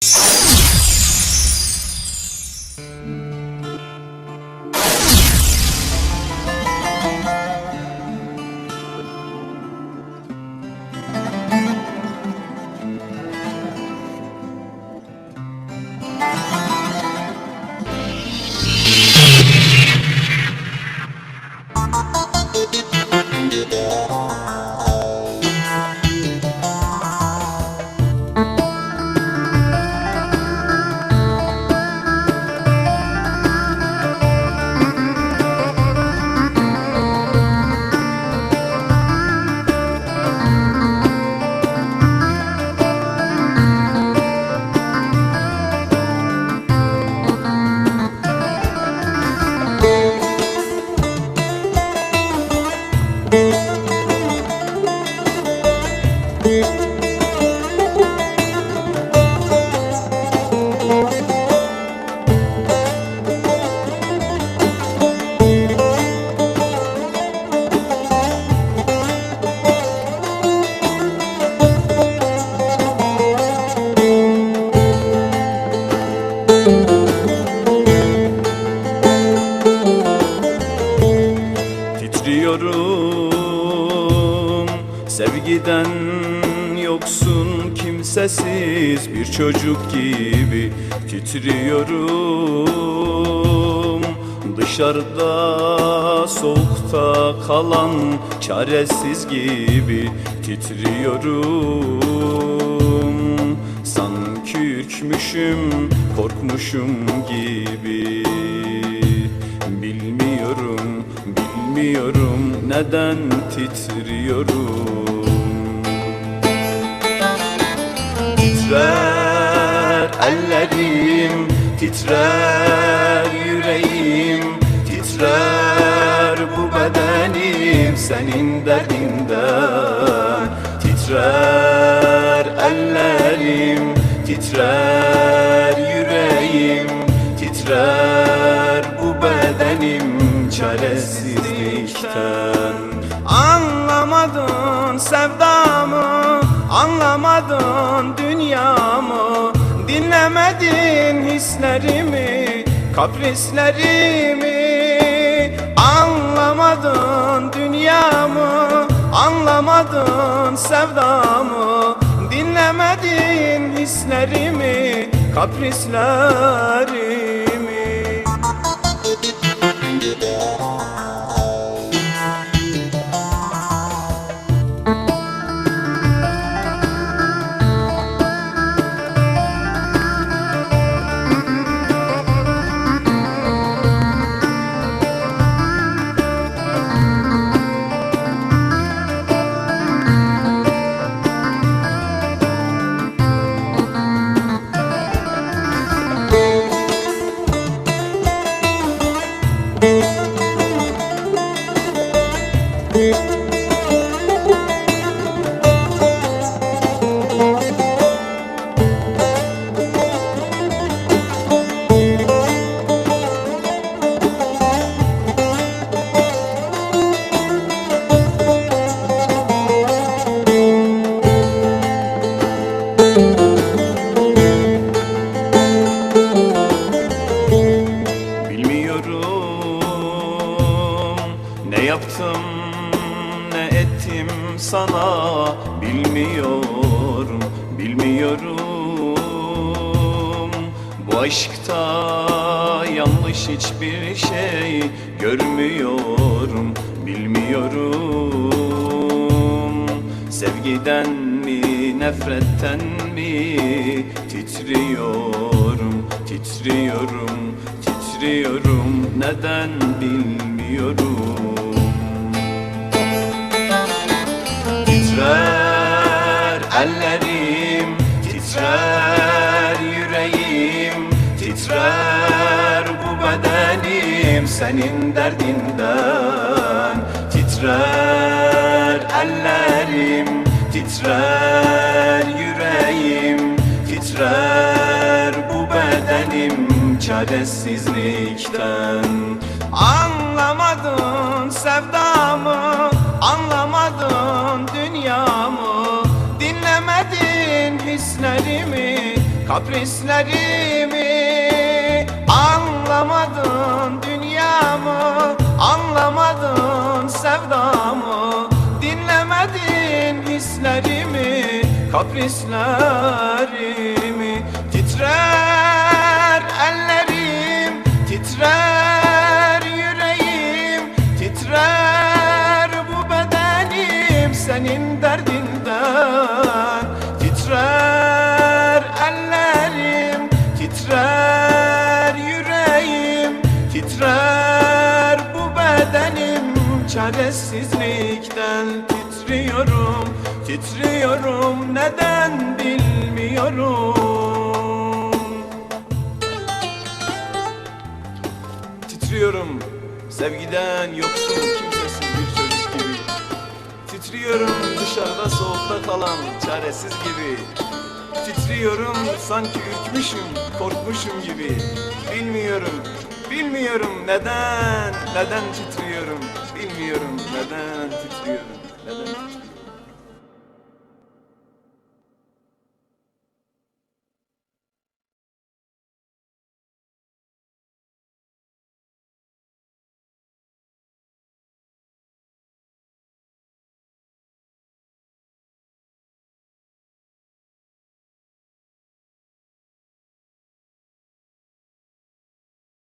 Titriyorum sevgiden yoksun kimsesiz bir çocuk gibi titriyorum? Dışarıda soğukta kalan çaresiz gibi titriyorum. Sanki ürkmüşüm korkmuşum gibi. Bilmiyorum, bilmiyorum neden titriyorum Titrer ellerim, titrer yüreğim Titrer bu bedenim senin derdinden. Titrer ellerim, titrer yüreğim Titrer bu bedenim çaresizlikten. Anlamadın sevdamı Anlamadın dünyamı Dinlemedin hislerimi Kaprislerimi. Anlamadın dünyamı Anlamadın sevdamı Dinlemedin hislerimi Kaprislerimi. Bilmiyorum ettim sana bilmiyorum bilmiyorum. Bu aşkta yanlış hiçbir şey görmüyorum bilmiyorum. Sevgiden mi nefretten mi titriyorum titriyorum titriyorum. Neden bilmiyorum Titrer ellerim, titrer yüreğim Titrer bu bedenim senin derdinden. Titrer ellerim, titrer yüreğim Titrer bu bedenim çaresizlikten dünyamı Dinlemedin hislerimi kaprislerimi. Anlamadın dünyamı Anlamadın sevdamı. Dinlemedin hislerimi Kaprislerimi. Titrer Çaresizlikten titriyorum Titriyorum neden bilmiyorum? Titriyorum sevgiden yoksun kimsesiz bir çocuk gibi. Titriyorum dışarıda soğukta kalan çaresiz gibi. Titriyorum sanki ürkmüşüm, korkmuşum gibi. Bilmiyorum, bilmiyorum neden, neden titriyorum? Bilmiyorum neden titriyorum,